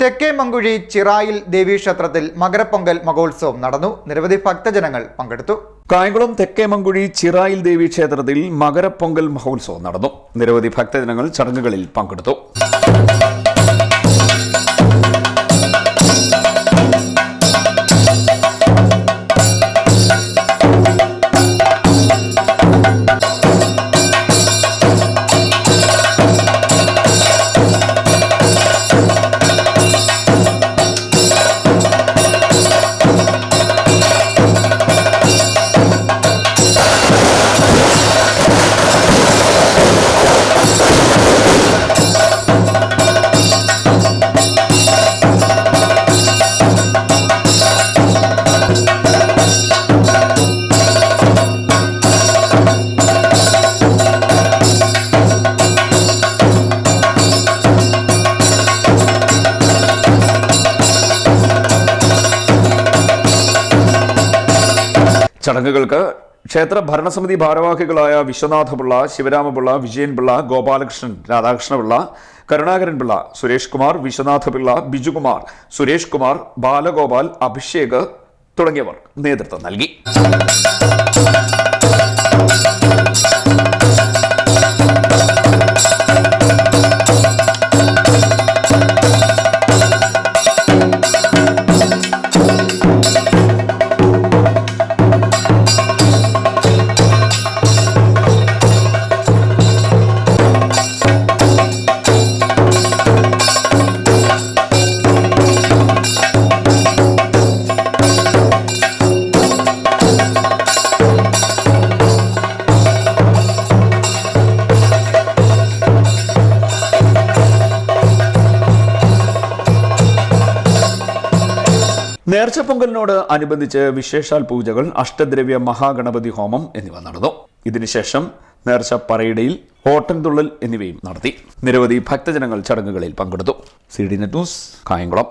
തെക്കേ മങ്കുഴി ചിറായിൽ ദേവീക്ഷേത്രത്തിൽ മകരപ്പൊങ്കൽ മഹോത്സവം നടന്നു. നിരവധി ഭക്തജനങ്ങൾ പങ്കെടുത്തു. കായംകുളം തെക്കേ മങ്കുഴി ചിറായിൽ ദേവീക്ഷേത്രത്തിൽ മകരപ്പൊങ്കൽ മഹോത്സവം നടന്നു. നിരവധി ഭക്തജനങ്ങൾ ചടങ്ങുകളിൽ പങ്കെടുത്തു. ചടങ്ങുകൾക്ക് ക്ഷേത്ര ഭരണസമിതി ഭാരവാഹികളായ വിശ്വനാഥപിള്ള ശിവരാമപിള്ള വിജയൻപിള്ള ഗോപാലകൃഷ്ണൻ രാധാകൃഷ്ണപിള്ള കരുണാകരൻപിള്ള സുരേഷ് കുമാർ വിശ്വനാഥപിള്ള ബിജുകുമാർ സുരേഷ് കുമാർ ബാലഗോപാൽ അഭിഷേക് തുടങ്ങിയവർ നേതൃത്വം നൽകി. നേർച്ചപ്പൊങ്കലിനോട് അനുബന്ധിച്ച് വിശേഷാൽ പൂജകൾ അഷ്ടദ്രവ്യ മഹാഗണപതി ഹോമം എന്നിവ നടന്നു. ഇതിനുശേഷം നേർച്ച പറയിടയിൽ ഓട്ടൻതുള്ളൽ എന്നിവയും നടത്തി. നിരവധി ഭക്തജനങ്ങൾ ചടങ്ങുകളിൽ പങ്കെടുത്തു. C D net news Kayamkulam.